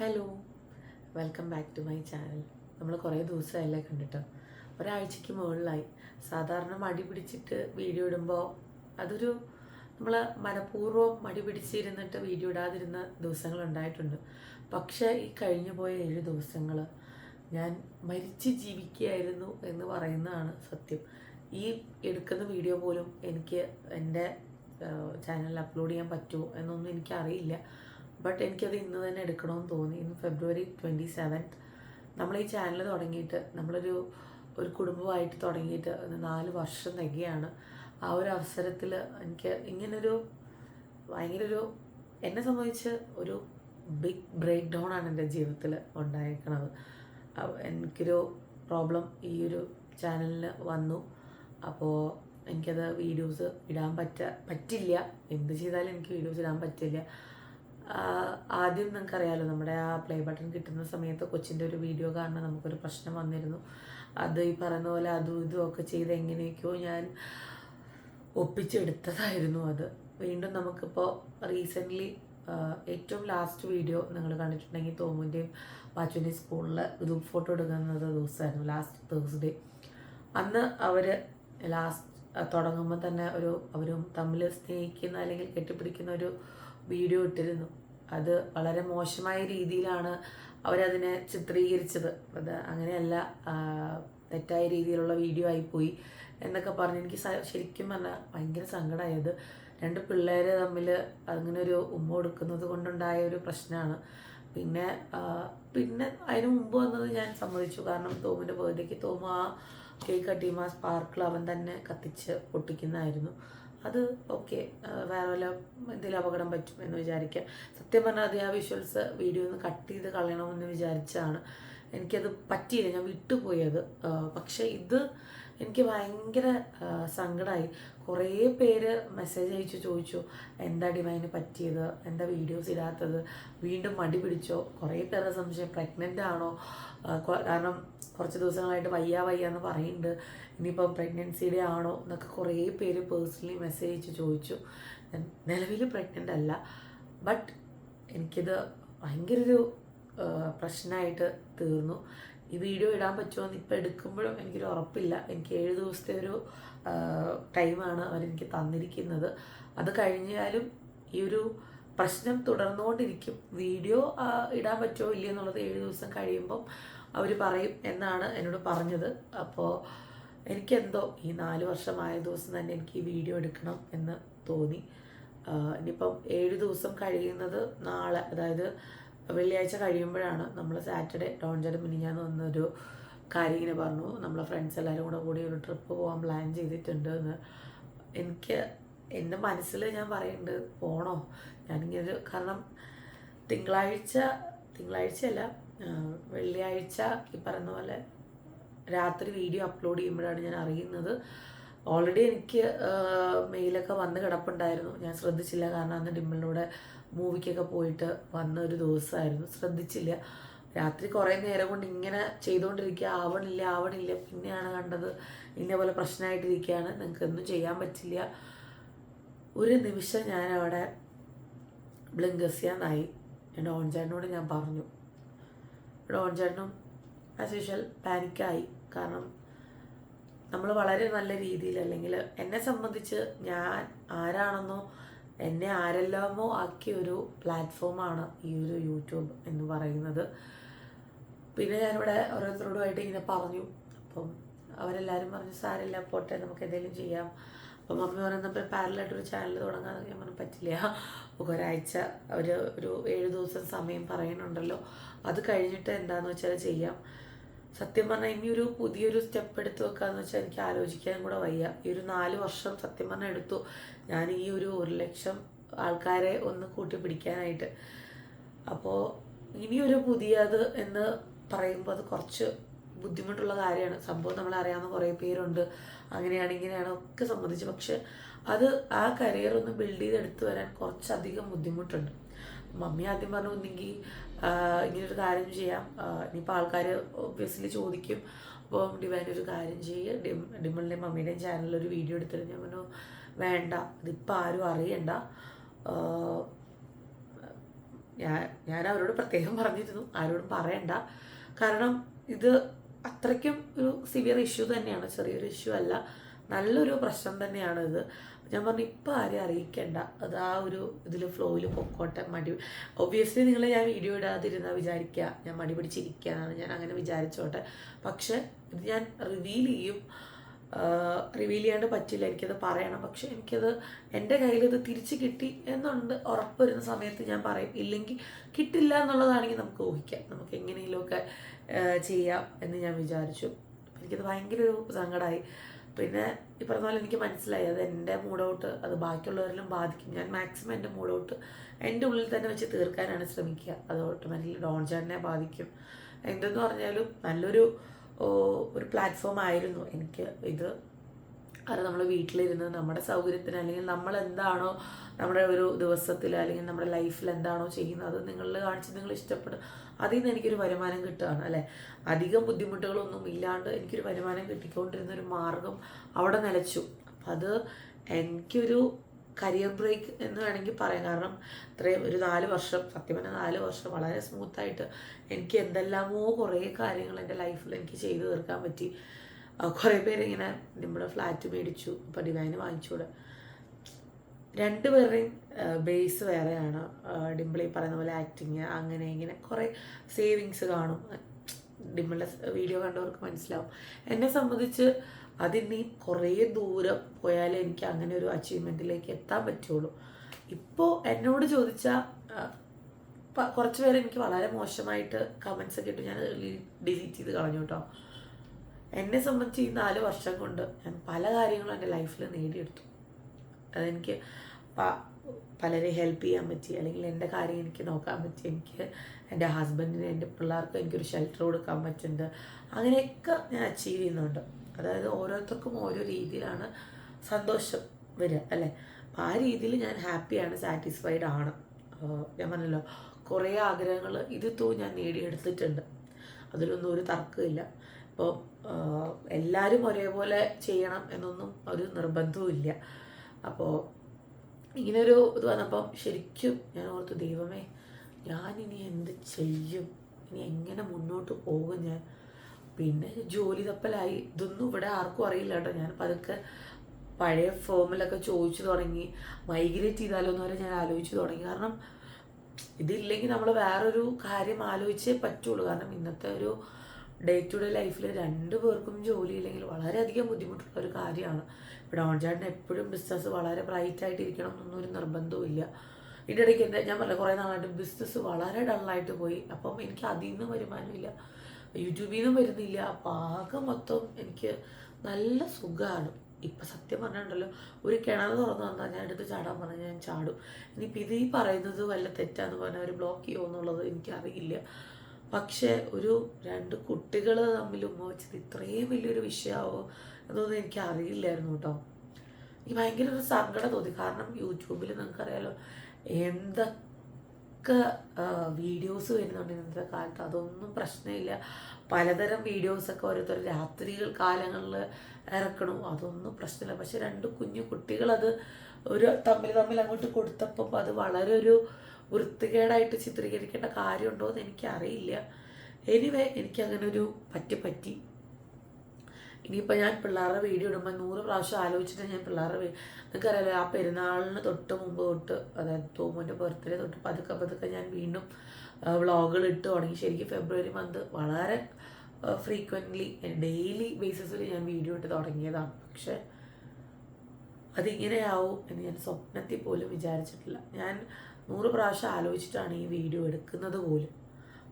Hello welcome back to my channel നമ്മൾ കുറേ ദിവസമല്ലേ കണ്ടിട്ട്. ഒരാഴ്ചയ്ക്ക് മുകളിലായി. സാധാരണ മടി പിടിച്ചിട്ട് വീഡിയോ ഇടുമ്പോൾ അതൊരു നമ്മൾ മനഃപൂർവം മടി പിടിച്ചിരുന്നിട്ട് വീഡിയോ ഇടാതിരുന്ന ദിവസങ്ങൾ ഉണ്ടായിട്ടുണ്ട്. പക്ഷേ ഈ കഴിഞ്ഞു പോയ ഏഴ് ദിവസങ്ങൾ ഞാൻ മരിച്ച് ജീവിക്കുകയായിരുന്നു എന്ന് പറയുന്നതാണ് സത്യം. ഈ എടുക്കുന്ന വീഡിയോ പോലും എനിക്ക് എന്റെ ചാനലിൽ അപ്ലോഡ് ചെയ്യാൻ പറ്റുമോ എന്നൊന്നും എനിക്കറിയില്ല. ബട്ട് എനിക്കത് ഇന്ന് തന്നെ എടുക്കണമെന്ന് തോന്നി. ഇന്ന് ഫെബ്രുവരി ട്വന്റി സെവൻത്ത് നമ്മൾ ഈ ചാനൽ തുടങ്ങിയിട്ട് നമ്മളൊരു ഒരു കുടുംബമായിട്ട് തുടങ്ങിയിട്ട് നാല് വർഷം തികയാണ്. ആ ഒരു അവസരത്തിൽ എനിക്ക് ഇങ്ങനൊരു ഭയങ്കര ഒരു എന്നെ സംബന്ധിച്ച് ഒരു ബിഗ് ബ്രേക്ക് ഡൗൺ ആണ് എന്റെ ജീവിതത്തിൽ ഉണ്ടായേക്കണത്. എനിക്കൊരു പ്രോബ്ലം ഈ ഒരു ചാനലിൽ വന്നു. അപ്പോൾ എനിക്കത് വീഡിയോസ് ഇടാൻ പറ്റ പറ്റില്ല. എന്ത് ചെയ്താലും എനിക്ക് വീഡിയോസ് ഇടാൻ പറ്റില്ല. ആദ്യം നിങ്ങൾക്കറിയാലോ നമ്മുടെ ആ പ്ലേ ബട്ടൺ കിട്ടുന്ന സമയത്ത് കൊച്ചിന്റെ ഒരു വീഡിയോ കാരണം നമുക്കൊരു പ്രശ്നം വന്നിരുന്നു. അത് ഈ പറയുന്ന പോലെ അതും ഇതും ഒക്കെ ചെയ്ത് എങ്ങനെയൊക്കെയോ ഞാൻ ഒപ്പിച്ചെടുത്തതായിരുന്നു അത്. വീണ്ടും നമുക്കിപ്പോൾ റീസെന്റ്ലി ഏറ്റവും ലാസ്റ്റ് വീഡിയോ നിങ്ങൾ കണ്ടിട്ടുണ്ടെങ്കിൽ തോമുന്റെയും പാച്ചുവിന്റെയും സ്കൂളിൽ ഗ്രൂപ്പ് ഫോട്ടോ എടുക്കുന്നത് ദിവസമായിരുന്നു ലാസ്റ്റ് തേഴ്സ്ഡേ അന്ന് അവർ ലാസ്റ്റ് തുടങ്ങുമ്പോൾ തന്നെ ഒരു അവരും തമ്മിൽ സ്നേഹിക്കുന്ന അല്ലെങ്കിൽ കെട്ടിപ്പിടിക്കുന്ന ഒരു വീഡിയോ ഇട്ടിരുന്നു. അത് വളരെ മോശമായ രീതിയിലാണ് അവരതിനെ ചിത്രീകരിച്ചത്. അത് അങ്ങനെയല്ല തെറ്റായ രീതിയിലുള്ള വീഡിയോ ആയിപ്പോയി എന്നൊക്കെ പറഞ്ഞ് എനിക്ക് ശരിക്കും പറഞ്ഞാൽ ഭയങ്കര സങ്കടമായത് രണ്ട് പിള്ളേർ തമ്മിൽ അങ്ങനെ ഒരു ഉമ്മ കൊടുക്കുന്നത് കൊണ്ടുണ്ടായ ഒരു പ്രശ്നമാണ് പിന്നെ പിന്നെ അതിന് മുമ്പ് വന്നത് ഞാൻ സമ്മതിച്ചു. കാരണം തോമിന്റെ ബർത്ത്ഡേക്ക് തോമ കേക്ക് കട്ടിയുമ്പോൾ ആ സ്പാർക്കിൾ അവൻ തന്നെ കത്തിച്ച് പൊട്ടിക്കുന്നതായിരുന്നു. അത് ഓക്കെ വേറെ വല്ല എന്തെങ്കിലും അപകടം പറ്റും എന്ന് വിചാരിക്കുക. സത്യം പറഞ്ഞാൽ അത് ആ വിഷ്വൽസ് വീഡിയോ ഒന്ന് കട്ട് ചെയ്ത് കളയണമെന്ന് വിചാരിച്ചാണ്. എനിക്കത് പറ്റിയില്ല ഞാൻ വിട്ടുപോയത്. പക്ഷേ ഇത് എനിക്ക് ഭയങ്കര സങ്കടമായി കുറേ പേര് മെസ്സേജ് അയച്ചു ചോദിച്ചു എന്താ ഡിവൈന് പറ്റിയത്? എന്താ വീഡിയോസ് ഇടാത്തത്? വീണ്ടും മടി പിടിച്ചോ? കുറേ പേരുടെ സംശയം പ്രഗ്നന്റ് ആണോ? കാരണം കുറച്ച് ദിവസങ്ങളായിട്ട് വയ്യ വയ്യ എന്ന് പറയുന്നുണ്ട്. ഇനിയിപ്പം പ്രഗ്നൻസിയുടെ ആണോ എന്നൊക്കെ കുറേ പേര് പേഴ്സണലി മെസ്സേജ് ചോദിച്ചു. ഞാൻ നിലവിൽ പ്രഗ്നന്റ് അല്ല. ബട്ട് എനിക്കിത് ഭയങ്കര ഒരു പ്രശ്നമായിട്ട് തീർന്നു. ഈ വീഡിയോ ഇടാൻ പറ്റുമോ എന്ന് ഇപ്പം എടുക്കുമ്പോഴും എനിക്കൊരു ഉറപ്പില്ല. എനിക്ക് ഏഴ് ദിവസത്തെ ഒരു ടൈമാണ് അവരെനിക്ക് തന്നിരിക്കുന്നത്. അത് കഴിഞ്ഞാലും ഈ ഒരു പ്രശ്നം തുടർന്നുകൊണ്ടിരിക്കും. വീഡിയോ ഇടാൻ പറ്റുമോ ഇല്ലയോ എന്നുള്ളത് ഏഴ് ദിവസം കഴിയുമ്പം അവർ പറയും എന്നാണ് എന്നോട് പറഞ്ഞത്. അപ്പോൾ എനിക്കെന്തോ ഈ നാല് വർഷമായ ദിവസം തന്നെ എനിക്ക് ഈ വീഡിയോ എടുക്കണം എന്ന് തോന്നി. ഇനിയിപ്പം ഏഴ് ദിവസം കഴിയുന്നത് നാളെ അതായത് വെള്ളിയാഴ്ച കഴിയുമ്പോഴാണ് നമ്മൾ സാറ്റർഡേ ഡോൺജഡ് മിനിഞ്ഞാന്ന് വന്നൊരു കാര്യം ഇങ്ങനെ പറഞ്ഞു. നമ്മളെ ഫ്രണ്ട്സ് എല്ലാവരും കൂടെ കൂടി ഒരു ട്രിപ്പ് പോകാൻ പ്ലാൻ ചെയ്തിട്ടുണ്ട് എന്ന്. എനിക്ക് എന്റെ മനസ്സിൽ ഞാൻ പറയുന്നുണ്ട് പോണോ? ഞാനിങ്ങനെ ഒരു കാരണം തിങ്കളാഴ്ച തിങ്കളാഴ്ചയല്ല വെള്ളിയാഴ്ച ഈ പറഞ്ഞ പോലെ രാത്രി വീഡിയോ അപ്ലോഡ് ചെയ്യുമ്പോഴാണ് ഞാൻ അറിയുന്നത്. ഓൾറെഡി എനിക്ക് മെയിലൊക്കെ വന്ന് കിടപ്പുണ്ടായിരുന്നു. ഞാൻ ശ്രദ്ധിച്ചില്ല. കാരണം അന്ന് ഡിമ്മിലൂടെ മൂവിക്കൊക്കെ പോയിട്ട് വന്ന ഒരു ദിവസമായിരുന്നു. ശ്രദ്ധിച്ചില്ല. രാത്രി കുറേ നേരം കൊണ്ട് ഇങ്ങനെ ചെയ്തുകൊണ്ടിരിക്കുക. ആവണില്ല ആവണില്ല. പിന്നെയാണ് കണ്ടത് ഇതേപോലെ പ്രശ്നമായിട്ടിരിക്കുകയാണ്. നിങ്ങൾക്ക് ഒന്നും ചെയ്യാൻ പറ്റില്ല. ഒരു നിമിഷം ഞാൻ അവിടെ ബ്ലിങ്കസ്യാന്നായി എന്റെ ഓൺചാട്ടിനോട് ഞാൻ പറഞ്ഞു. ഡോൺ ചേട്ടനും ആസ് യൂഷ്വൽ പാനിക്കായി കാരണം നമ്മൾ വളരെ നല്ല രീതിയിൽ അല്ലെങ്കിൽ എന്നെ സംബന്ധിച്ച് ഞാൻ ആരാണെന്നോ എന്നെ ആരെല്ലാമോ ആക്കിയ ഒരു പ്ലാറ്റ്ഫോമാണ് ഈ ഒരു യൂട്യൂബ് എന്ന് പറയുന്നത്. പിന്നെ ഞാനിവിടെ ഓരോരുത്തരോടുമായിട്ട് ഇങ്ങനെ പറഞ്ഞു. അപ്പം അവരെല്ലാവരും പറഞ്ഞു സാരില്ല പോട്ടെ നമുക്ക് എന്തെങ്കിലും ചെയ്യാം. അപ്പം മമ്മി പറയുന്നപ്പോൾ പാരലായിട്ടൊരു ചാനൽ തുടങ്ങാൻ ഞാൻ പറഞ്ഞു പറ്റില്ല. ഒരാഴ്ച ഒരു ഒരു ഏഴ് ദിവസം സമയം പറയുന്നുണ്ടല്ലോ അത് കഴിഞ്ഞിട്ട് എന്താണെന്ന് വെച്ചാൽ ചെയ്യാം. സത്യം പറഞ്ഞാൽ ഇനി ഒരു പുതിയൊരു സ്റ്റെപ്പ് എടുത്ത് വെക്കാന്ന് വെച്ചാൽ എനിക്ക് ആലോചിക്കാൻ കൂടെ വയ്യ. ഈ ഒരു നാല് വർഷം സത്യം പറഞ്ഞാൽ എടുത്തു. ഞാൻ ഈ ഒരു ഒരു ലക്ഷം ആൾക്കാരെ ഒന്ന് കൂട്ടി പിടിക്കാനായിട്ട്. അപ്പോൾ ഇനിയൊരു പുതിയത് എന്ന് പറയുമ്പോൾ അത് കുറച്ച് ബുദ്ധിമുട്ടുള്ള കാര്യമാണ്. സംഭവം നമ്മൾ അറിയാവുന്ന കുറേ പേരുണ്ട്. അങ്ങനെയാണ് ഇങ്ങനെയാണ് ഒക്കെ സംബന്ധിച്ച്. പക്ഷെ അത് ആ കരിയർ ഒന്ന് ബിൽഡ് ചെയ്തെടുത്ത് വരാൻ കുറച്ചധികം ബുദ്ധിമുട്ടുണ്ട്. മമ്മി ആദ്യം പറഞ്ഞു ഒന്നെങ്കിൽ ഇങ്ങനൊരു കാര്യം ചെയ്യാം. ഇനിയിപ്പോൾ ആൾക്കാർ ഒബ്വിയസ്ലി ചോദിക്കും. അപ്പോൾ ഡിവൈൻ ഒരു കാര്യം ചെയ്യുക ഡിം ഡിമ്മിളിന്റെയും മമ്മീന്റെയും ചാനലിൽ ഒരു വീഡിയോ എടുത്തിട്ട് ഞാൻ പറഞ്ഞു വേണ്ട ഇതിപ്പോൾ ആരും അറിയണ്ട. ഞാൻ ഞാൻ അവരോട് പ്രത്യേകം പറഞ്ഞിരുന്നു. ആരോടും പറയണ്ട. കാരണം ഇത് അത്രയ്ക്കും ഒരു സിവിയർ ഇഷ്യൂ തന്നെയാണ്. ചെറിയൊരു ഇഷ്യൂ അല്ല. നല്ലൊരു പ്രശ്നം തന്നെയാണ് ഇത് ഞാൻ പറഞ്ഞു ഇപ്പം ആരെയും അറിയിക്കേണ്ട. അത് ആ ഒരു ഇതിൽ ഫ്ലോയിൽ പൊക്കോട്ടെ മടി. ഒബ്വിയസ്ലി നിങ്ങൾ ഞാൻ വീഡിയോ ഇടാതിരുന്നാൽ വിചാരിക്കുക ഞാൻ മടി പിടിച്ചിരിക്കുകയാണ് ഞാൻ അങ്ങനെ വിചാരിച്ചോട്ടെ. പക്ഷെ ഇത് ഞാൻ റിവീൽ ചെയ്യും. റിവീൽ ചെയ്യാണ്ട് പറ്റില്ല. എനിക്കത് പറയണം. പക്ഷെ എനിക്കത് എന്റെ കയ്യിൽ ഇത് തിരിച്ച് കിട്ടി എന്നുണ്ട്. ഉറപ്പുവരുന്ന സമയത്ത് ഞാൻ പറയും. ഇല്ലെങ്കിൽ കിട്ടില്ല എന്നുള്ളതാണെങ്കിൽ നമുക്ക് ഊഹിക്കാം. നമുക്ക് എങ്ങനെയെങ്കിലുമൊക്കെ ചെയ്യാം എന്ന് ഞാൻ വിചാരിച്ചു. എനിക്കത് ഭയങ്കര ഒരു സങ്കടമായി പിന്നെ ഈ പറഞ്ഞ പോലെ എനിക്ക് മനസ്സിലായി. അത് എന്റെ മൂഡൗട്ട് അത് ബാക്കിയുള്ളവരിലും ബാധിക്കും. ഞാൻ മാക്സിമം എന്റെ മൂഡൗട്ട് എന്റെ ഉള്ളിൽ തന്നെ വെച്ച് തീർക്കാനാണ് ശ്രമിക്കുക. അത് ഓട്ടോമാറ്റിക്കലി ഡോൺ ചേട്ടനെ ബാധിക്കും. എന്തെന്ന് പറഞ്ഞാലും നല്ലൊരു ഒരു പ്ലാറ്റ്ഫോം ആയിരുന്നു. എനിക്ക് ഇത് അത് നമ്മൾ വീട്ടിലിരുന്ന് നമ്മുടെ സൗകര്യത്തിന് അല്ലെങ്കിൽ നമ്മൾ എന്താണോ നമ്മുടെ ഒരു ദിവസത്തിൽ അല്ലെങ്കിൽ നമ്മുടെ ലൈഫിൽ എന്താണോ ചെയ്യുന്നത് അത് നിങ്ങളിൽ കാണിച്ച് നിങ്ങൾ ഇഷ്ടപ്പെടും. അതിൽ നിന്ന് എനിക്കൊരു വരുമാനം കിട്ടുകയാണ് അല്ലേ? അധികം ബുദ്ധിമുട്ടുകളൊന്നും ഇല്ലാണ്ട് എനിക്കൊരു വരുമാനം കിട്ടിക്കൊണ്ടിരുന്ന ഒരു മാർഗം അവിടെ നിലച്ചു. അപ്പം അത് എനിക്കൊരു കരിയർ ബ്രേക്ക് എന്ന് വേണമെങ്കിൽ പറയാം. കാരണം ഇത്രയും ഒരു നാല് വർഷം സത്യം പറഞ്ഞാൽ നാല് വർഷം വളരെ സ്മൂത്തായിട്ട് എനിക്ക് എന്തെല്ലാമോ കുറേ കാര്യങ്ങൾ എന്റെ ലൈഫിൽ എനിക്ക് ചെയ്തു തീർക്കാൻ പറ്റി. കുറേ പേരിങ്ങനെ നമ്മുടെ ഫ്ലാറ്റ് മേടിച്ചു അപ്പോൾ ഡിവൈന് വാങ്ങിച്ചൂടെ രണ്ടുപേരുടെയും ബേസ് വേറെയാണ്. ഡിംപിളി പറയുന്ന പോലെ ആക്ടിങ് അങ്ങനെ ഇങ്ങനെ കുറേ സേവിങ്സ് കാണും. ഡിമ്പിളിന്റെ വീഡിയോ കണ്ടവർക്ക് മനസ്സിലാവും. എന്നെ സംബന്ധിച്ച് അതിന് കുറേ ദൂരം പോയാലേ എനിക്ക് അങ്ങനെ ഒരു അച്ചീവ്മെന്റിലേക്ക് എത്താൻ പറ്റുള്ളൂ. ഇപ്പോൾ എന്നോട് ചോദിച്ചാൽ കുറച്ച് പേര് എനിക്ക് വളരെ മോശമായിട്ട് കമൻസ് ഒക്കെ ഇട്ട് ഞാൻ ഡിലീറ്റ് ചെയ്ത് കളഞ്ഞു കേട്ടോ. എന്നെ സംബന്ധിച്ച് ഈ നാല് വർഷം കൊണ്ട് ഞാൻ പല കാര്യങ്ങളും എന്റെ ലൈഫിൽ നേടിയെടുത്തു. അതെനിക്ക് പലരെ ഹെൽപ്പ് ചെയ്യാൻ പറ്റി അല്ലെങ്കിൽ എന്റെ കാര്യം എനിക്ക് നോക്കാൻ പറ്റി എനിക്ക് എന്റെ ഹസ്ബൻഡിന് എന്റെ പിള്ളേർക്ക് എനിക്കൊരു ഷെൽട്ടർ കൊടുക്കാൻ പറ്റുന്നുണ്ട്. അങ്ങനെയൊക്കെ ഞാൻ അച്ചീവ് ചെയ്യുന്നുണ്ട്. അതായത് ഓരോരുത്തർക്കും ഓരോ രീതിയിലാണ് സന്തോഷം വരിക അല്ലേ? അപ്പം ആ രീതിയിൽ ഞാൻ ഹാപ്പിയാണ് സാറ്റിസ്ഫൈഡ് ആണ്. ഞാൻ പറഞ്ഞല്ലോ കുറേ ആഗ്രഹങ്ങൾ ഇത് തൂ ഞാൻ നേടിയെടുത്തിട്ടുണ്ട്. അതിലൊന്നും ഒരു തർക്കമില്ല ഇപ്പോൾ എല്ലാവരും ഒരേപോലെ ചെയ്യണം എന്നൊന്നും ഒരു നിർബന്ധവുമില്ല അപ്പോൾ ഇങ്ങനൊരു ഇത് വന്നപ്പം ശരിക്കും ഞാൻ ഓർത്തു ദൈവമേ ഞാൻ ഇനി എന്ത് ചെയ്യും? ഇനി എങ്ങനെ മുന്നോട്ട് പോകും ഞാൻ? പിന്നെ ജോലി തപ്പലായി. ഇതൊന്നും ഇവിടെ ആർക്കും അറിയില്ല കേട്ടോ. ഞാൻ പതുക്കെ പഴയ ഫോമിലൊക്കെ ചോദിച്ചു തുടങ്ങി. മൈഗ്രേറ്റ് ചെയ്താലോ എന്ന് വരെ ഞാൻ ആലോചിച്ചു തുടങ്ങി. കാരണം ഇതില്ലെങ്കിൽ നമ്മൾ വേറൊരു കാര്യം ആലോചിച്ചേ പറ്റുള്ളൂ. കാരണം ഇന്നത്തെ ഒരു ഡേ ടു ഡേ ലൈഫിൽ രണ്ടു പേർക്കും ജോലി ഇല്ലെങ്കിൽ വളരെയധികം ബുദ്ധിമുട്ടുള്ള ഒരു കാര്യമാണ്. ഇവിടെ ഓൺചാണ്ടിന് എപ്പോഴും ബിസിനസ് വളരെ ബ്രൈറ്റ് ഇരിക്കണം എന്നൊന്നും ഒരു നിർബന്ധവും ഇല്ല. ഇതിന്റെ ഇടയ്ക്ക് എന്താ ഞാൻ പറഞ്ഞ കുറേ നാളായിട്ട് ബിസിനസ് വളരെ ഡള്ളായിട്ട് പോയി. അപ്പം എനിക്ക് അതിൽ നിന്ന് വരുമാനമില്ല യൂട്യൂബിൽ നിന്നും വരുന്നില്ല. അപ്പം ആകെ മൊത്തം എനിക്ക് നല്ല സുഖമാണ് ഇപ്പം സത്യം പറഞ്ഞിട്ടുണ്ടല്ലോ ഒരു കിണർ തുറന്നു വന്നാൽ ഞാൻ എടുത്ത് ചാടാൻ പറഞ്ഞാൽ ഞാൻ ചാടും. ഇനിയിപ്പോൾ ഇത് ഈ പറയുന്നത് വല്ല തെറ്റാന്ന് പറഞ്ഞാൽ അവർ ബ്ലോക്ക് ചെയ്യുമോ എന്നുള്ളത് എനിക്കറിയില്ല. പക്ഷേ ഒരു രണ്ട് കുട്ടികൾ തമ്മിൽ ഉമ്മ വെച്ചത് ഇത്രയും വലിയൊരു വിഷയമാവോ എന്നൊന്നും എനിക്ക് അറിയില്ലായിരുന്നു കേട്ടോ. എനിക്ക് ഭയങ്കര ഒരു സങ്കടം തോന്നി. കാരണം യൂട്യൂബിൽ നിങ്ങൾക്കറിയാലോ എന്തൊക്കെ വീഡിയോസ് വരുന്നുണ്ട് ഇന്നത്തെ കാലത്ത്. അതൊന്നും പ്രശ്നമില്ല. പലതരം വീഡിയോസൊക്കെ ഓരോരുത്തർ രാത്രികൾ കാലങ്ങളിൽ ഇറക്കണു. അതൊന്നും പ്രശ്നമില്ല. പക്ഷെ രണ്ട് കുഞ്ഞു കുട്ടികളത് ഒരു തമ്മിൽ തമ്മിൽ അങ്ങോട്ട് കൊടുത്തപ്പം അത് വളരെ ഒരു വൃത്തികേടായിട്ട് ചിത്രീകരിക്കേണ്ട കാര്യമുണ്ടോ എന്ന് എനിക്കറിയില്ല. എനിവേ എനിക്കങ്ങനെ ഒരു പറ്റി പറ്റി. ഇനിയിപ്പോൾ ഞാൻ പിള്ളേരുടെ വീഡിയോ ഇടുമ്പോൾ നൂറ് പ്രാവശ്യം ആലോചിച്ചിട്ട് ഞാൻ പിള്ളേരുടെ നിങ്ങൾക്കറിയാലോ ആ പെരുന്നാളിന് തൊട്ട് മുമ്പ് തൊട്ട് അതായത് തോമന്റെ ബർത്ത്ഡേ തൊട്ട് പതുക്കെ പതുക്കെ ഞാൻ വീണ്ടും വ്ളോഗുകൾ ഇട്ട് തുടങ്ങി. ശരിക്കും ഫെബ്രുവരി മന്ത് വളരെ ഫ്രീക്വന്റ്ലി ഡെയിലി ബേസിസിൽ ഞാൻ വീഡിയോ ഇട്ട് തുടങ്ങിയതാണ്. പക്ഷേ അതിങ്ങനെയാവും എന്ന് ഞാൻ സ്വപ്നത്തിൽ പോലും വിചാരിച്ചിട്ടില്ല. ഞാൻ നൂറ് പ്രാവശ്യം ആലോചിച്ചിട്ടാണ് ഈ വീഡിയോ എടുക്കുന്നത് പോലും.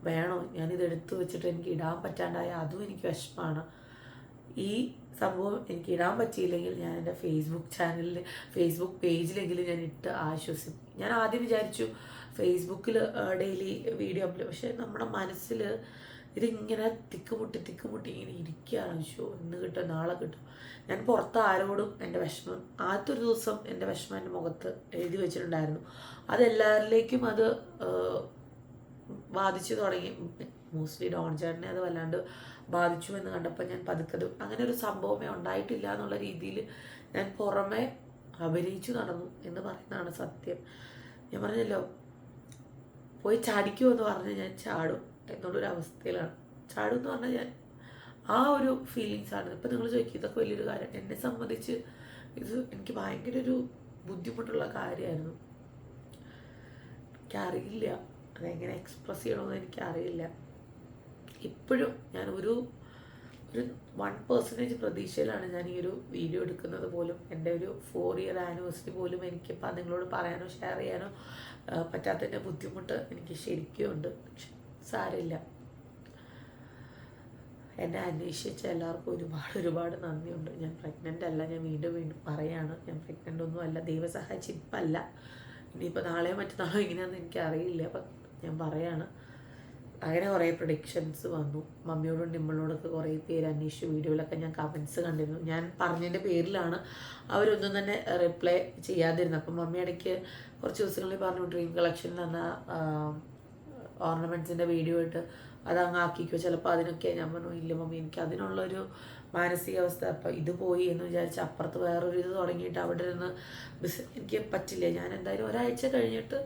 വേണോ? ഞാനിത് എടുത്തു വെച്ചിട്ട് എനിക്ക് ഇടാൻ പറ്റാണ്ടായ അതും എനിക്ക് വിഷമമാണ് ഈ സംഭവം എനിക്ക് ഇടാൻ പറ്റിയില്ലെങ്കിൽ ഞാൻ എന്റെ ഫേസ്ബുക്ക് ചാനലിൽ ഫേസ്ബുക്ക് പേജിലെങ്കിലും ഞാൻ ഇട്ട് ആശ്വസിക്കും ഞാൻ ആദ്യം വിചാരിച്ചു ഫേസ്ബുക്കിൽ ഡെയിലി വീഡിയോ അപ്ലോഡ് പക്ഷേ നമ്മുടെ മനസ്സിൽ ഇതിങ്ങനെ തിക്കുമുട്ടി തിക്കുമുട്ടി ഇങ്ങനെ ഇരിക്കുകയാണ്. ഷോ ഇന്ന് കിട്ടും നാളെ കിട്ടും. ഞാൻ പുറത്ത് ആരോടും എന്റെ വിഷമം ആദ്യത്തെ ഒരു ദിവസം എന്റെ വിഷമം എന്റെ മുഖത്ത് എഴുതി വെച്ചിട്ടുണ്ടായിരുന്നു. അതെല്ലാവരിലേക്കും അത് ബാധിച്ചു തുടങ്ങി. മോസ്റ്റ്ലി ഡോൺ ചേട്ടനെ അത് വല്ലാണ്ട് ബാധിച്ചു എന്ന് കണ്ടപ്പോൾ ഞാൻ പതുക്കത് അങ്ങനെ ഒരു സംഭവമേ ഉണ്ടായിട്ടില്ല എന്നുള്ള രീതിയിൽ ഞാൻ പുറമെ അഭിനയിച്ചു നടന്നു എന്ന് പറയുന്നതാണ് സത്യം. ഞാൻ പറഞ്ഞല്ലോ പോയി ചാടിക്കുമോ എന്ന് പറഞ്ഞ് ഞാൻ ചാടും. എന്നുള്ളൊരു അവസ്ഥയിലാണ് ചാടും എന്ന് പറഞ്ഞാൽ ഞാൻ ആ ഒരു ഫീലിങ്സാണ് ഇപ്പം നിങ്ങൾ ചോദിക്കും ഇതൊക്കെ വലിയൊരു കാര്യം. എന്നെ സംബന്ധിച്ച് ഇത് എനിക്ക് ഭയങ്കര ഒരു ബുദ്ധിമുട്ടുള്ള കാര്യമായിരുന്നു എനിക്കറിയില്ല. അതെങ്ങനെ എക്സ്പ്രസ് ചെയ്യണമെന്ന് എനിക്കറിയില്ല. ഇപ്പോഴും ഞാൻ ഒരു ഒരു വൺ പെർസെന്റേജ് പ്രതീക്ഷയിലാണ് ഞാൻ ഈ ഒരു വീഡിയോ എടുക്കുന്നത് പോലും. എന്റെ ഒരു ഫോർ ഇയർ ആനിവേഴ്സറി പോലും എനിക്കിപ്പോൾ നിങ്ങളോട് പറയാനോ ഷെയർ ചെയ്യാനോ പറ്റാത്തതിന്റെ ബുദ്ധിമുട്ട് എനിക്ക് ശരിക്കും ഉണ്ട് പക്ഷെ സാരമില്ല. എന്നെ അന്വേഷിച്ച എല്ലാവർക്കും ഒരുപാട് ഒരുപാട് നന്ദിയുണ്ട്. ഞാൻ പ്രഗ്നന്റ് അല്ല ഞാൻ വീണ്ടും വീണ്ടും പറയാണ്. ഞാൻ പ്രഗ്നന്റ് ഒന്നും അല്ല ദൈവസഹായിച്ച് ഇപ്പം അല്ല ഇനിയിപ്പോൾ നാളെയോ മറ്റന്നാളോ എങ്ങനെയാണെന്ന് എനിക്കറിയില്ല. അപ്പം ഞാൻ പറയാണ്. അങ്ങനെ കുറേ പ്രൊഡിക്ഷൻസ് വന്നു. മമ്മിയോടും നിമ്മളോടൊക്കെ കുറേ പേര് അന്വേഷിച്ചു വീഡിയോയിലൊക്കെ ഞാൻ കമൻസ് കണ്ടിരുന്നു. ഞാൻ പറഞ്ഞതിന്റെ പേരിലാണ് അവരൊന്നും തന്നെ റിപ്ലൈ ചെയ്യാതിരുന്നത്. അപ്പം മമ്മി ഇടയ്ക്ക് കുറച്ച് ദിവസങ്ങളിൽ പറഞ്ഞു ഡ്രീം കളക്ഷനിൽ വന്ന ഓർണമെന്റ്സിന്റെ വീഡിയോ ഇട്ട് അതങ്ങ് ആക്കിക്കോ. ചിലപ്പോൾ അതിനൊക്കെ ഞാൻ പറഞ്ഞു ഇല്ല മമ്മി എനിക്ക് അതിനുള്ളൊരു മാനസികാവസ്ഥ. അപ്പോൾ ഇത് പോയി എന്ന് വിചാരിച്ച് അപ്പുറത്ത് വേറൊരു ഇത് തുടങ്ങിയിട്ട് അവിടെ ഇരുന്ന് ബിസ് എനിക്ക് പറ്റില്ല. ഞാൻ എന്തായാലും ഒരാഴ്ച കഴിഞ്ഞിട്ട്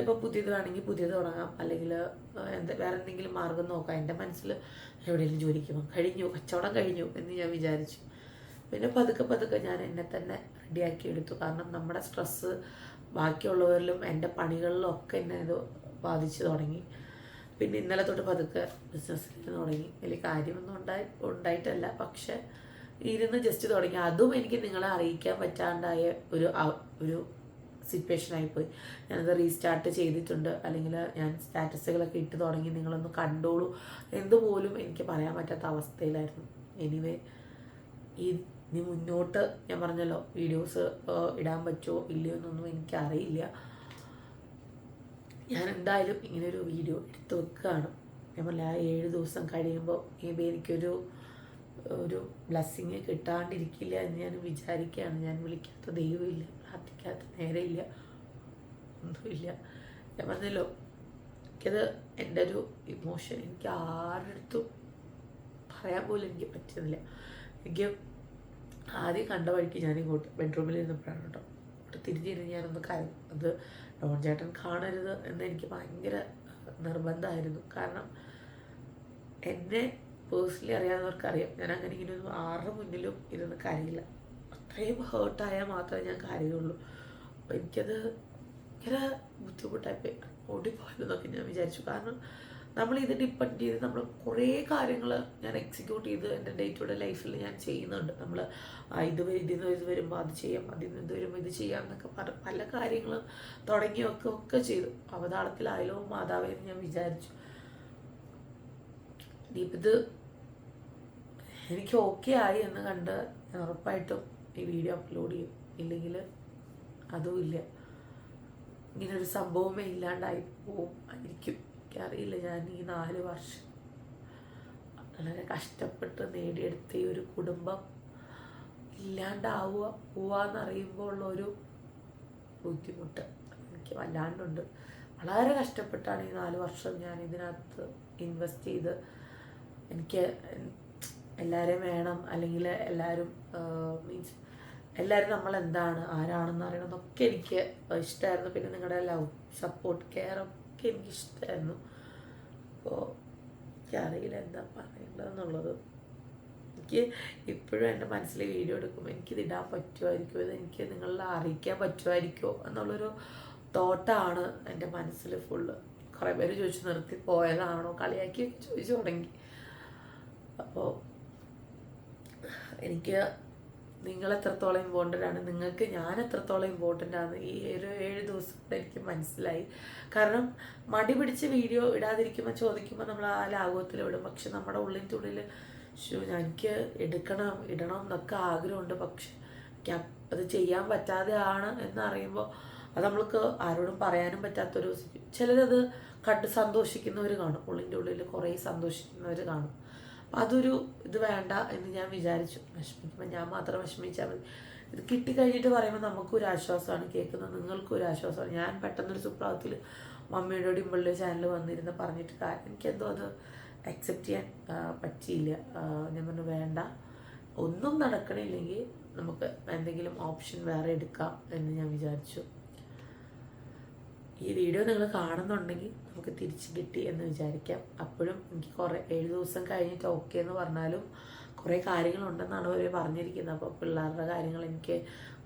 ഇപ്പോൾ പുതിയത് വേണമെങ്കിൽ പുതിയത് തുടങ്ങാം. അല്ലെങ്കിൽ എന്താ വേറെ എന്തെങ്കിലും മാർഗം നോക്കാം. എന്റെ മനസ്സിൽ എവിടെയെങ്കിലും ജോലിക്ക് കഴിഞ്ഞു കച്ചവടം കഴിഞ്ഞു എന്ന് ഞാൻ വിചാരിച്ചു. പിന്നെ പതുക്കെ പതുക്കെ ഞാൻ എന്നെ തന്നെ റെഡിയാക്കി എടുത്തു. കാരണം നമ്മുടെ സ്ട്രെസ്സ് ബാക്കിയുള്ളവരിലും എന്റെ പണികളിലും ഒക്കെ എന്നെ ഇത് ബാധിച്ചു തുടങ്ങി. പിന്നെ ഇന്നലെ തൊട്ട് പതുക്കെ ബിസിനസ്സിൽ തുടങ്ങി. വലിയ കാര്യമൊന്നും ഉണ്ടായി ഉണ്ടായിട്ടല്ല. പക്ഷെ ഇരുന്ന് ജസ്റ്റ് തുടങ്ങി. അതും എനിക്ക് നിങ്ങളെ അറിയിക്കാൻ പറ്റാണ്ടായ ഒരു ഒരു സിറ്റുവേഷൻ ആയിപ്പോയി. ഞാനത് റീസ്റ്റാർട്ട് ചെയ്തിട്ടുണ്ട്. അല്ലെങ്കിൽ ഞാൻ സ്റ്റാറ്റസുകളൊക്കെ ഇട്ട് തുടങ്ങി. നിങ്ങളൊന്ന് കണ്ടോളൂ. എന്തുപോലും എനിക്ക് പറയാൻ പറ്റാത്ത അവസ്ഥയിലായിരുന്നു. എനിവേ ഈ ഇനി മുന്നോട്ട് ഞാൻ പറഞ്ഞല്ലോ വീഡിയോസ് ഇടാൻ പറ്റുമോ ഇല്ലയോ എന്നൊന്നും എനിക്കറിയില്ല. ഞാൻ എന്തായാലും ഇങ്ങനെ ഒരു വീഡിയോ എടുത്ത് വെക്കുകയാണ്. ഞാൻ പറഞ്ഞ ആ ഏഴ് ദിവസം കഴിയുമ്പോൾ മേ ബി എനിക്കൊരു ഒരു ബ്ലെസ്സിങ് കിട്ടാണ്ടിരിക്കില്ല എന്ന് ഞാൻ വിചാരിക്കുകയാണ്. ഞാൻ വിളിക്കാത്ത ദൈവമില്ല പ്രാർത്ഥിക്കാത്ത നേരമില്ല ഒന്നുമില്ല. ഞാൻ പറഞ്ഞല്ലോ എനിക്കത് എന്റെ ഒരു ഇമോഷൻ എനിക്ക് ആരുടെ അടുത്തും പറയാൻ പോലും എനിക്ക് പറ്റുന്നില്ല. എനിക്ക് ആദ്യം കണ്ട വഴിക്ക് ഞാനിങ്ങോട്ട് ബെഡ്റൂമിൽ ഇരുന്നപ്പോഴാണ് കേട്ടോ. തിരിഞ്ഞിരുന്ന് ഞാനൊന്ന് കരഞ്ഞു. അത് ഡോൺ ചേട്ടൻ കാണരുത് എന്നെനിക്ക് ഭയങ്കര നിർബന്ധമായിരുന്നു. കാരണം എന്നെ പേഴ്സണലി അറിയാവുന്നവർക്കറിയാം. ഞാൻ അങ്ങനെ ഇങ്ങനെ ഒരു ആരുടെ മുന്നിലും ഇരുന്ന് കരയില്ല. അത്രയും ഹേർട്ടായാൽ മാത്രമേ ഞാൻ കരയുള്ളൂ. എനിക്കത് ഭയങ്കര ബുദ്ധിമുട്ടായിപ്പോയി ഓടിപ്പോയതെന്നൊക്കെ ഞാൻ വിചാരിച്ചു. കാരണം നമ്മൾ ഇത് ഡിപ്പെൻഡ് ചെയ്ത് നമ്മൾ കുറേ കാര്യങ്ങൾ ഞാൻ എക്സിക്യൂട്ട് ചെയ്ത് എന്റെ ഡേ ടു ഡേ ലൈഫിൽ ഞാൻ ചെയ്യുന്നുണ്ട്. നമ്മൾ ഇത് വരും ഇതിന്ന് ഇത് വരുമ്പോൾ അത് ചെയ്യാം അതിൽ നിന്ന് ഇത് വരുമ്പോൾ ഇത് ചെയ്യാം എന്നൊക്കെ പറഞ്ഞ് പല കാര്യങ്ങളും തുടങ്ങിയൊക്കെ ഒക്കെ ചെയ്തു. അവതാളത്തിലായാലോ മാതാവേ എന്ന് ഞാൻ വിചാരിച്ചു. ഇനിയിപ്പിത് എനിക്ക് ഓക്കെ ആയി എന്ന് കണ്ട് ഞാൻ ഉറപ്പായിട്ടും ഈ വീഡിയോ അപ്ലോഡ് ചെയ്യും. ഇല്ലെങ്കിൽ അതും ഇല്ല. ഇങ്ങനൊരു സംഭവമേ ഇല്ലാണ്ടായി പോവും. ആയിരിക്കും. എനിക്കറിയില്ല. ഞാൻ ഈ നാല് വർഷം വളരെ കഷ്ടപ്പെട്ട് നേടിയെടുത്ത ഈ ഒരു കുടുംബം ഇല്ലാണ്ടാവുക പോവാന്നറിയുമ്പോൾ ഉള്ളൊരു ബുദ്ധിമുട്ട് എനിക്ക് വല്ലാണ്ടുണ്ട്. വളരെ കഷ്ടപ്പെട്ടാണ് ഈ നാല് വർഷം ഞാൻ ഇതിനകത്ത് ഇൻവെസ്റ്റ് ചെയ്ത്. എനിക്ക് എല്ലാവരെയും വേണം അല്ലെങ്കിൽ എല്ലാവരും മീൻസ് എല്ലാവരും നമ്മൾ എന്താണ് ആരാണെന്ന് അറിയണമെന്നൊക്കെ എനിക്ക് ഇഷ്ടമായിരുന്നു പിന്നെ നിങ്ങളുടെ ലവ് സപ്പോർട്ട് കെയർ ഒക്കെ എനിക്കിഷ്ടമായിരുന്നു അപ്പോൾ എനിക്കറിയില്ല എന്താ പറയേണ്ടതെന്നുള്ളത്. എനിക്ക് ഇപ്പോഴും എന്റെ മനസ്സിൽ വീഡിയോ എടുക്കുമ്പോൾ എനിക്കിത് ഇടാൻ പറ്റുമായിരിക്കുമോ എനിക്ക് നിങ്ങളെ അറിയിക്കാൻ പറ്റുമായിരിക്കുമോ? എന്നുള്ളൊരു തോട്ടാണ് എന്റെ മനസ്സിൽ ഫുള്ള് കുറേ പേര് ചോദിച്ചു നിർത്തി പോയതാണോ? കളിയാക്കി ചോദിച്ചു തുടങ്ങി. അപ്പോൾ എനിക്ക് നിങ്ങൾ എത്രത്തോളം ഇമ്പോർട്ടന്റ് ആണ്? നിങ്ങൾക്ക് ഞാൻ എത്രത്തോളം ഇമ്പോർട്ടന്റ് ആണ്? ഈ ഒരു ഏഴ് ദിവസം കൂടെ എനിക്ക് മനസ്സിലായി. കാരണം മടി പിടിച്ച് വീഡിയോ ഇടാതിരിക്കുമ്പോൾ ചോദിക്കുമ്പോൾ നമ്മൾ ആ ലാഘവത്തിൽ വിടും. പക്ഷെ നമ്മുടെ ഉള്ളിന്റെ ഉള്ളിൽ ഷോ എനിക്ക് എടുക്കണം ഇടണം എന്നൊക്കെ ആഗ്രഹമുണ്ട്. പക്ഷെ എനിക്ക് അത് ചെയ്യാൻ പറ്റാതെ ആണ് എന്നറിയുമ്പോൾ അത് നമ്മൾക്ക് ആരോടും പറയാനും പറ്റാത്തൊരു ചിലരത് കണ്ട് സന്തോഷിക്കുന്നവർ കാണും. ഉള്ളിന്റെ ഉള്ളിൽ കുറേ സന്തോഷിക്കുന്നവർ കാണും. അതൊരു ഇത് വേണ്ട എന്ന് ഞാൻ വിചാരിച്ചു. വിഷമിക്കുമ്പോൾ ഞാൻ മാത്രം വിഷമിച്ചാൽ മതി. ഇത് കിട്ടിക്കഴിഞ്ഞിട്ട് പറയുമ്പോൾ നമുക്കൊരു ആശ്വാസമാണ്. കേൾക്കുന്നത് നിങ്ങൾക്കും ഒരു ആശ്വാസമാണ്. ഞാൻ പെട്ടെന്നൊരു സുപ്രാതത്തിൽ മമ്മിയുടെ ഡിമ്പിളിന്റെ ചാനൽ വന്നിരുന്ന് പറഞ്ഞിട്ട് കാര്യം എനിക്കെന്തോ അത് അക്സെപ്റ്റ് ചെയ്യാൻ പറ്റിയില്ല. ഞാൻ പറഞ്ഞു വേണ്ട. ഒന്നും നടക്കണില്ലെങ്കിൽ നമുക്ക് എന്തെങ്കിലും ഓപ്ഷൻ വേറെ എടുക്കാം എന്ന് ഞാൻ വിചാരിച്ചു. ഈ വീഡിയോ നിങ്ങൾ കാണുന്നുണ്ടെങ്കിൽ നമുക്ക് തിരിച്ച് കിട്ടി എന്ന് വിചാരിക്കാം. അപ്പോഴും എനിക്ക് കുറേ ഏഴ് ദിവസം കഴിഞ്ഞിട്ട് ഓക്കെ എന്ന് പറഞ്ഞാലും കുറേ കാര്യങ്ങളുണ്ടെന്നാണ് അവർ പറഞ്ഞിരിക്കുന്നത്. അപ്പോൾ പിള്ളേരുടെ കാര്യങ്ങൾ എനിക്ക്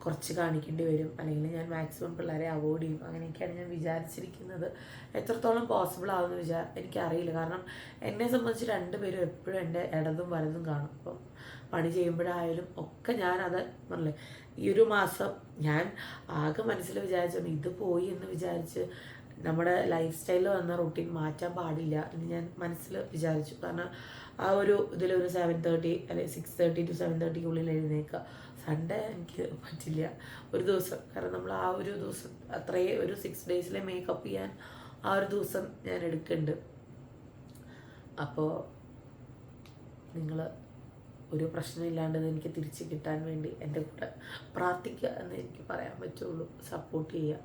കുറച്ച് കാണിക്കേണ്ടി വരും. അല്ലെങ്കിൽ ഞാൻ മാക്സിമം പിള്ളേരെ അവോയ്ഡ് ചെയ്യും. അങ്ങനെയൊക്കെയാണ് ഞാൻ വിചാരിച്ചിരിക്കുന്നത്. എത്രത്തോളം പോസിബിൾ ആവുമെന്ന് വിചാ എനിക്കറിയില്ല. കാരണം എന്നെ സംബന്ധിച്ച് രണ്ടുപേരും എപ്പോഴും എന്റെ ഇടതും വലതും കാണും. അപ്പം പണി ചെയ്യുമ്പോഴായാലും ഒക്കെ ഞാനത് പറഞ്ഞില്ലേ ഈ ഒരു മാസം ഞാൻ ആകെ മനസ്സിൽ വിചാരിച്ചു ഇത് പോയി എന്ന് വിചാരിച്ച് നമ്മുടെ ലൈഫ് സ്റ്റൈലിൽ വന്ന റൊട്ടീൻ മാറ്റാൻ പാടില്ല എന്ന് ഞാൻ മനസ്സിൽ വിചാരിച്ചു. കാരണം ആ ഒരു ഇതിലൊരു സെവൻ തേർട്ടി അല്ലെങ്കിൽ സിക്സ് തേർട്ടി ടു സെവൻ തേർട്ടിക്കുള്ളിൽ എഴുന്നേൽക്കുക. സൺഡേ എനിക്ക് പറ്റില്ല. ഒരു ദിവസം. കാരണം നമ്മൾ ആ ഒരു ദിവസം അത്രയും ഒരു സിക്സ് ഡേയ്സിലെ മേക്കപ്പ് ചെയ്യാൻ ആ ഒരു ദിവസം ഞാൻ എടുക്കുന്നുണ്ട് അപ്പോൾ നിങ്ങൾ ഒരു പ്രശ്നമില്ലാണ്ട് എനിക്ക് തിരിച്ച് കിട്ടാൻ വേണ്ടി എന്റെ കൂടെ പ്രാർത്ഥിക്കുക എന്ന് എനിക്ക് പറയാൻ പറ്റുള്ളൂ. സപ്പോർട്ട് ചെയ്യുക.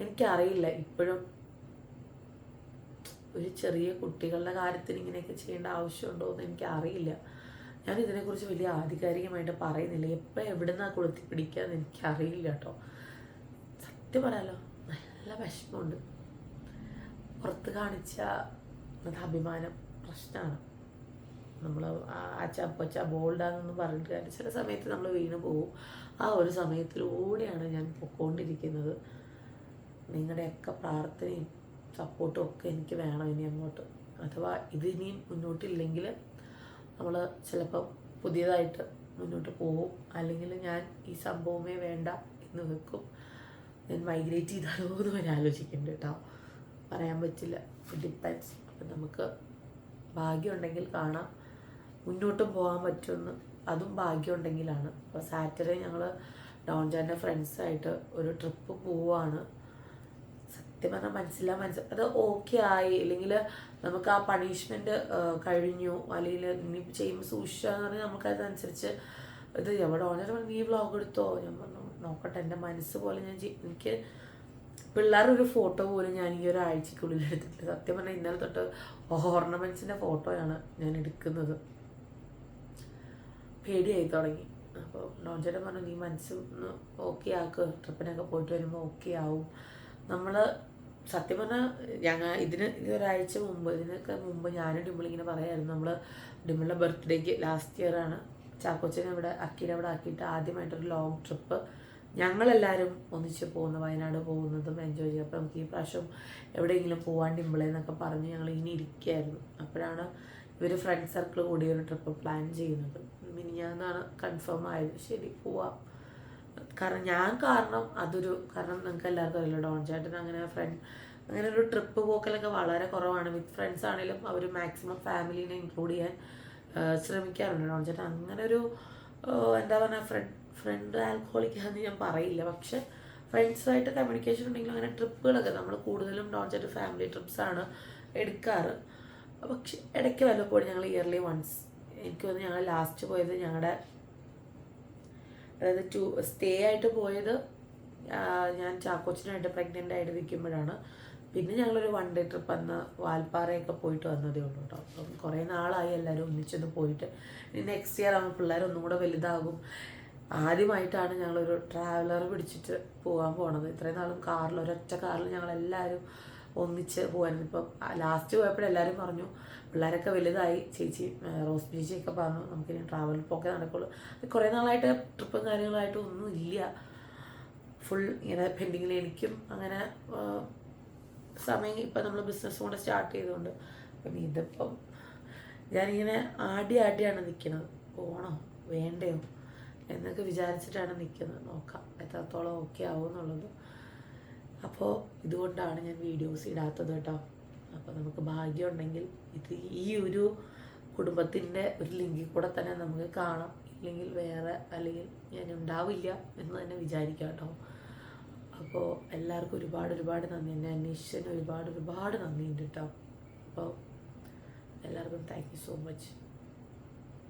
എനിക്കറിയില്ല. ഇപ്പോഴും ഒരു ചെറിയ കുട്ടികളുടെ കാര്യത്തിന് ഇങ്ങനെയൊക്കെ ചെയ്യേണ്ട ആവശ്യമുണ്ടോ എന്ന് എനിക്ക് അറിയില്ല ഞാൻ ഇതിനെക്കുറിച്ച് വലിയ ആധികാരികമായിട്ട് പറയുന്നില്ല. എപ്പോൾ എവിടെ നിന്നാണ് കൊളുത്തി പിടിക്കാന്ന് എനിക്കറിയില്ല കേട്ടോ. സത്യം പറയാലോ നല്ല വിഷമമുണ്ട്. പുറത്ത് കാണിച്ച അത് അഭിമാനം പ്രശ്നമാണ്. നമ്മൾ അച്ഛ പൊച്ച ബോൾഡാന്നൊന്നും പറഞ്ഞിട്ട് കാര്യം ചില സമയത്ത് നമ്മൾ വീണ് പോകും ആ ഒരു സമയത്തിലൂടെയാണ് ഞാൻ പൊക്കോണ്ടിരിക്കുന്നത്. നിങ്ങളുടെയൊക്കെ പ്രാർത്ഥനയും സപ്പോർട്ടും ഒക്കെ എനിക്ക് വേണം ഇനി അങ്ങോട്ട്. അഥവാ ഇത് ഇനിയും മുന്നോട്ടില്ലെങ്കിൽ നമ്മൾ ചിലപ്പോൾ പുതിയതായിട്ട് മുന്നോട്ട് പോകും അല്ലെങ്കിൽ ഞാൻ ഈ സംഭവമേ വേണ്ട എന്ന് വെക്കും. ഞാൻ മൈഗ്രേറ്റ് ചെയ്താലോ എന്ന് വരെ ആലോചിക്കുന്നുണ്ട് കേട്ടോ പറയാൻ പറ്റില്ല. ഡിപ്പെൻസ് അപ്പം നമുക്ക് ഭാഗ്യമുണ്ടെങ്കിൽ കാണാം. മുന്നോട്ട് പോകാൻ പറ്റുമെന്ന്. അതും ഭാഗ്യമുണ്ടെങ്കിലാണ്. അപ്പോൾ സാറ്റർഡേ ഞങ്ങൾ ഡോൺ ചാന്റെ ഫ്രണ്ട്സായിട്ട് ഒരു ട്രിപ്പ് പോവാണ്. സത്യം പറഞ്ഞാൽ മനസ്സിലാ മനസ്സിൽ അത് ഓക്കെ ആയി. അല്ലെങ്കിൽ നമുക്ക് ആ പണിഷ്മെന്റ് കഴിഞ്ഞു. അല്ലെങ്കിൽ ഇനി ചെയ്യുമ്പോൾ സൂക്ഷിച്ചാന്ന് പറഞ്ഞാൽ നമുക്കതനുസരിച്ച് ഇത് എവിടെ ഓണർ പറഞ്ഞു നീ വ്ളോഗ് എടുത്തോ? ഞാൻ പറഞ്ഞു നോക്കട്ടെ എന്റെ മനസ്സ് പോലെ ഞാൻ എനിക്ക് പിള്ളേരുടെ ഒരു ഫോട്ടോ പോലും ഞാൻ ഈ ഒരാഴ്ചക്കുള്ളിൽ എടുത്തിട്ടില്ല. സത്യം പറഞ്ഞാൽ ഇന്നലെ തൊട്ട് ഓർണമെന്റ്സിന്റെ ഫോട്ടോയാണ് ഞാൻ എടുക്കുന്നത്. പേടിയായി തുടങ്ങി. അപ്പോൾ നോഞ്ചേട്ടൻ പറഞ്ഞു നീ മനസ്സ് ഒന്ന് ഓക്കെ ആക്കുക ട്രിപ്പിനൊക്കെ പോയിട്ട് വരുമ്പോൾ ഓക്കെ ആവും. നമ്മൾ സത്യം പറഞ്ഞാൽ ഞങ്ങൾ ഇതിന് ഇത് ഒരാഴ്ച മുമ്പ് ഇതിനൊക്കെ മുമ്പ് ഞാനും ഡിമ്പിളിങ്ങനെ പറയായിരുന്നു. നമ്മൾ ഡിമ്പിളിന്റെ ബർത്ത്ഡേക്ക് ലാസ്റ്റ് ഇയർ ആണ്. ചാക്കോച്ചനെ ഇവിടെ അക്കീടെ അവിടെ ആക്കിയിട്ട് ആദ്യമായിട്ടൊരു ലോങ് ട്രിപ്പ് ഞങ്ങളെല്ലാവരും ഒന്നിച്ച് പോകുന്ന വയനാട് പോകുന്നതും എൻജോയ് ചെയ്യും. അപ്പോൾ നമുക്ക് ഈ പ്രാവശ്യം എവിടെയെങ്കിലും പോകാൻ ഡിമ്പിളെ എന്നൊക്കെ പറഞ്ഞ് ഞങ്ങൾ ഇനി ഇരിക്കുകയായിരുന്നു. അപ്പോഴാണ് ഇവർ ഫ്രണ്ട് സർക്കിൾ കൂടി ഒരു ട്രിപ്പ് പ്ലാൻ ചെയ്യുന്നത്. മിനിഞ്ഞാന്നാണ് കൺഫേം ആയത്. ശരി പോവാം. കാരണം ഞാൻ കാരണം അതൊരു കാരണം നിങ്ങൾക്ക് എല്ലാവർക്കും അറിയില്ല ഡോൺ ചേട്ടൻ അങ്ങനെ ഫ്രണ്ട് അങ്ങനെ ഒരു ട്രിപ്പ് പോക്കലൊക്കെ വളരെ കുറവാണ്. വിത്ത് ഫ്രണ്ട്സ് ആണെങ്കിലും അവർ മാക്സിമം ഫാമിലീനെ ഇൻക്ലൂഡ് ചെയ്യാൻ ശ്രമിക്കാറുണ്ട്. ഡോൺ ചേട്ടൻ അങ്ങനെ ഒരു എന്താ പറയുക ഫ്രണ്ട് ഫ്രണ്ട് ആൽക്കോളിക് എന്ന് ഞാൻ പറയില്ല. പക്ഷെ ഫ്രണ്ട്സുമായിട്ട് കമ്മ്യൂണിക്കേഷൻ ഉണ്ടെങ്കിലും അങ്ങനെ ട്രിപ്പുകളൊക്കെ നമ്മൾ കൂടുതലും ഡോൺ ചേട്ടൻ ഫാമിലി ട്രിപ്സാണ് എടുക്കാറ്. പക്ഷെ ഇടയ്ക്ക് വല്ലപ്പോഴും ഞങ്ങൾ ഇയർലി വൺസ് എനിക്ക് തോന്നുന്നു ഞങ്ങൾ ലാസ്റ്റ് പോയത് ഞങ്ങളുടെ അതായത് ടു സ്റ്റേ ആയിട്ട് പോയത് ഞാൻ ചാക്കോച്ചനായിട്ട് പ്രഗ്നന്റ് ആയിട്ട് നിൽക്കുമ്പോഴാണ്. പിന്നെ ഞങ്ങളൊരു വൺ ഡേ ട്രിപ്പ് അന്ന് വാൽപ്പാറയൊക്കെ പോയിട്ട് വന്നതേ ഉള്ളൂ കേട്ടോ അപ്പം കുറേ നാളായി എല്ലാവരും ഒന്നിച്ചൊന്ന് പോയിട്ട്. ഇനി നെക്സ്റ്റ് ഇയർ ആകുമ്പോൾ പിള്ളേർ ഒന്നും കൂടെ വലുതാകും. ആദ്യമായിട്ടാണ് ഞങ്ങളൊരു ട്രാവലർ പിടിച്ചിട്ട് പോകാൻ പോണത്. ഇത്രയും നാളും കാറിൽ ഒരൊറ്റ കാറിൽ ഞങ്ങളെല്ലാവരും ഒന്നിച്ച് പോകാൻ ഇപ്പം ലാസ്റ്റ് പോയപ്പോഴെല്ലാവരും പറഞ്ഞു പിള്ളേരൊക്കെ വലുതായി ചേച്ചി റോസ് ചേച്ചിയൊക്കെ പറഞ്ഞു നമുക്കിനി ട്രാവൽ പോക്കെ നടക്കുള്ളൂ. കുറേ നാളായിട്ട് ട്രിപ്പും കാര്യങ്ങളായിട്ടും ഒന്നും ഇല്ല. ഫുൾ ഇങ്ങനെ പെൻഡിങ്ങിൽ എനിക്കും അങ്ങനെ സമയം ഇപ്പം നമ്മൾ ബിസിനസ് കൂടെ സ്റ്റാർട്ട് ചെയ്തുകൊണ്ട് അപ്പം ഇതിപ്പം ഞാനിങ്ങനെ ആടി ആടിയാണ് നിൽക്കുന്നത് പോകണോ വേണ്ടയോ? എന്നൊക്കെ വിചാരിച്ചിട്ടാണ് നിൽക്കുന്നത് നോക്കാം. എത്രത്തോളം ഓക്കെ ആവും എന്നുള്ളത് അപ്പോൾ ഇതുകൊണ്ടാണ് ഞാൻ വീഡിയോസ് ഇടാത്തത് കേട്ടോ. അപ്പോൾ നമുക്ക് ഭാഗ്യമുണ്ടെങ്കിൽ ഇത് ഈ ഒരു കുടുംബത്തിന്റെ ഒരു ലിങ്കിൽ കൂടെ തന്നെ നമുക്ക് കാണാം. ഇല്ലെങ്കിൽ വേറെ അല്ലെങ്കിൽ ഞാൻ ഉണ്ടാവില്ല എന്ന് തന്നെ വിചാരിക്കാം കേട്ടോ. അപ്പോൾ എല്ലാവർക്കും ഒരുപാട് ഒരുപാട് നന്ദി. എന്നെ അന്വേഷിച്ചതിന് ഒരുപാട് ഒരുപാട് നന്ദിയുണ്ട് കേട്ടോ. അപ്പോൾ എല്ലാവർക്കും താങ്ക് യു സോ മച്ച്